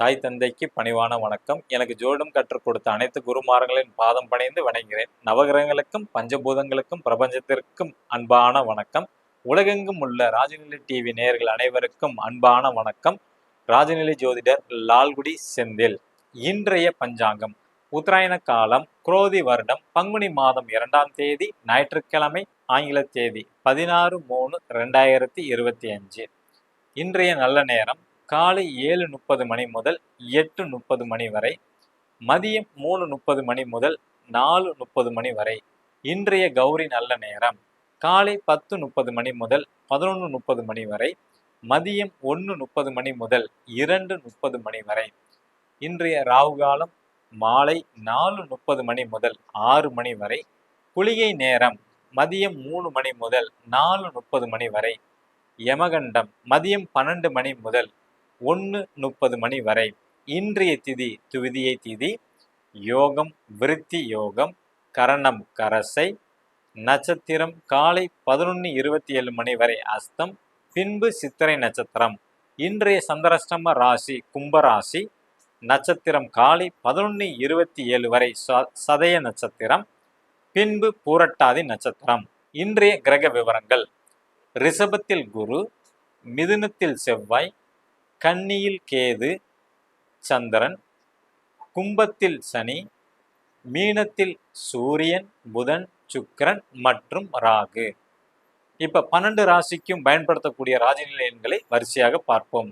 தாய் தந்தைக்கு பணிவான வணக்கம். எனக்கு ஜோடம் கற்றுக் கொடுத்த அனைத்து குருமார்களின் பாதம் பணிந்து வணங்குகிறேன். நவகிரகங்களுக்கும் பஞ்சபூதங்களுக்கும் பிரபஞ்சத்திற்கும் அன்பான வணக்கம். உலகெங்கும் உள்ள ராஜநிலை டிவி நேயர்கள் அனைவருக்கும் அன்பான வணக்கம். ராஜநிலை ஜோதிடர் லால்குடி செந்தில். இன்றைய பஞ்சாங்கம் உத்தராயண காலம் குரோதி வருடம் பங்குனி மாதம் இரண்டாம் தேதி ஞாயிற்றுக்கிழமை ஆங்கில தேதி பதினாறு மூணு ரெண்டாயிரத்தி இருபத்தி அஞ்சு. இன்றைய நல்ல நேரம் காலை ஏழு முப்பது மணி முதல் எட்டு முப்பது மணி வரை மதியம் மூணு முப்பது மணி முதல் நாலு முப்பது மணி வரை இன்றைய கௌரி நல்ல நேரம் காலை பத்து முப்பது மணி முதல் பதினொன்று முப்பது மணி வரை மதியம் ஒன்று முப்பது மணி முதல் இரண்டு முப்பது மணி வரை இன்றைய ராகு காலம் மாலை நாலு முப்பது மணி முதல் ஆறு மணி வரை குளிகை நேரம் மதியம் மூணு மணி முதல் நாலு முப்பது மணி வரை யமகண்டம் மதியம் பன்னெண்டு மணி முதல் ஒன்று முப்பது மணி வரை. இன்றைய திதி துவிதியை திதி யோகம் விருத்தி யோகம் கரணம் கரசை நட்சத்திரம் காலை பதினொன்று இருபத்தி ஏழு மணி வரை அஸ்தம் பின்பு சித்திரை நட்சத்திரம். இன்றைய சந்திராஷ்டம ராசி கும்பராசி நட்சத்திரம் காலை பதினொன்று இருபத்தி ஏழு வரை ச- சதய நட்சத்திரம் பின்பு பூரட்டாதி நட்சத்திரம். இன்றைய கிரக விவரங்கள். ரிஷபத்தில் குரு மிதுனத்தில் செவ்வாய் கன்னியில் கேது சந்திரன். கும்பத்தில் சனி மீனத்தில் சூரியன் புதன் சுக்கரன் மற்றும் ராகு. இப்ப பன்னெண்டு ராசிக்கும் பயன்படுத்தக்கூடிய ராஜநிலை எண்களை வரிசையாக பார்ப்போம்.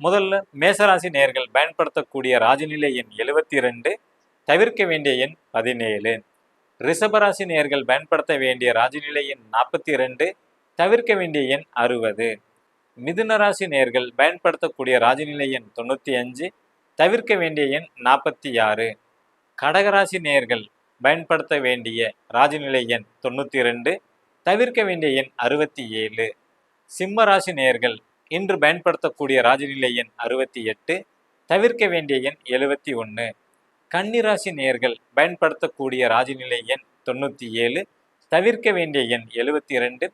முதல்ல மேசராசி நேர்கள் பயன்படுத்தக்கூடிய ராஜநிலை எண் எழுபத்தி ரெண்டு தவிர்க்க வேண்டிய எண் பதினேழு. ரிஷபராசி நேர்கள் பயன்படுத்த வேண்டிய ராஜநிலை எண் நாற்பத்தி ரெண்டு தவிர்க்க வேண்டிய எண் அறுபது. மிதுன ராசி நேர்கள் பயன்படுத்தக்கூடிய ராஜநிலை எண் தொண்ணூற்றி அஞ்சு தவிர்க்க வேண்டிய எண் நாற்பத்தி ஆறு. கடகராசி நேர்கள் பயன்படுத்த வேண்டிய ராஜநிலை எண் தொண்ணூற்றி ரெண்டு தவிர்க்க வேண்டிய எண் அறுபத்தி ஏழு. சிம்ம ராசி நேர்கள் இன்று பயன்படுத்தக்கூடிய ராஜநிலை எண் அறுபத்தி எட்டு தவிர்க்க வேண்டிய எண் எழுபத்தி ஒன்று கன்னிராசி நேர்கள் பயன்படுத்தக்கூடிய ராஜநிலை எண் தொண்ணூற்றி ஏழு தவிர்க்க வேண்டிய எண் எழுபத்தி ரெண்டு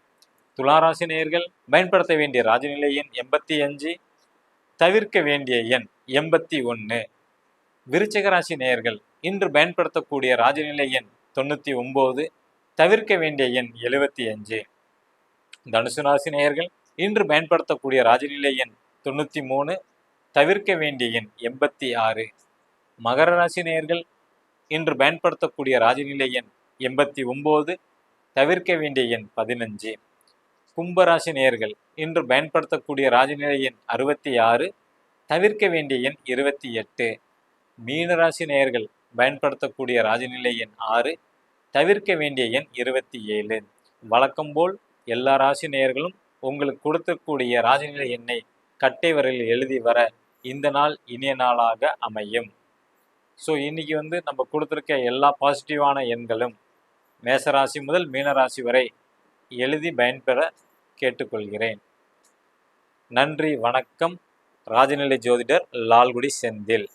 துளாராசி நேர்கள் பயன்படுத்த வேண்டிய ராஜநிலை எண் எண்பத்தி அஞ்சு தவிர்க்க வேண்டிய எண் எண்பத்தி ஒன்று. விருச்சிக ராசி நேயர்கள் இன்று பயன்படுத்தக்கூடிய ராஜநிலை எண் தொண்ணூற்றி ஒம்பது தவிர்க்க வேண்டிய எண் எழுபத்தி அஞ்சு. தனுசு ராசி நேயர்கள் இன்று பயன்படுத்தக்கூடிய ராஜநிலை எண் தொண்ணூற்றி மூணு தவிர்க்க வேண்டிய எண் எண்பத்தி ஆறு. மகர ராசி நேயர்கள் இன்று பயன்படுத்தக்கூடிய ராஜநிலை எண் எண்பத்தி ஒம்பது தவிர்க்க வேண்டிய எண் பதினஞ்சு. கும்பராசி நேயர்கள் இன்று பயன்படுத்தக்கூடிய ராஜநிலை எண் அறுபத்தி ஆறு தவிர்க்க வேண்டிய எண் இருபத்தி எட்டு மீனராசி நேயர்கள் பயன்படுத்தக்கூடிய ராஜநிலை எண் ஆறு தவிர்க்க வேண்டிய எண் இருபத்தி ஏழு வழக்கம் போல் எல்லா ராசி நேயர்களும் உங்களுக்கு கொடுத்தக்கூடிய ராஜநிலை எண்ணை கட்டை வரையில் எழுதி வர இந்த நாள் இனிய நாளாக அமையும். ஸோ இன்னைக்கு வந்து நம்ம கொடுத்துருக்க எல்லா பாசிட்டிவான எண்களும் மேசராசி முதல் மீனராசி வரை எழுதி பயன்பெற கேட்டுக்கொள்கிறேன். நன்றி வணக்கம். ராஜநிலை ஜோதிடர் லால்குடி செந்தில்.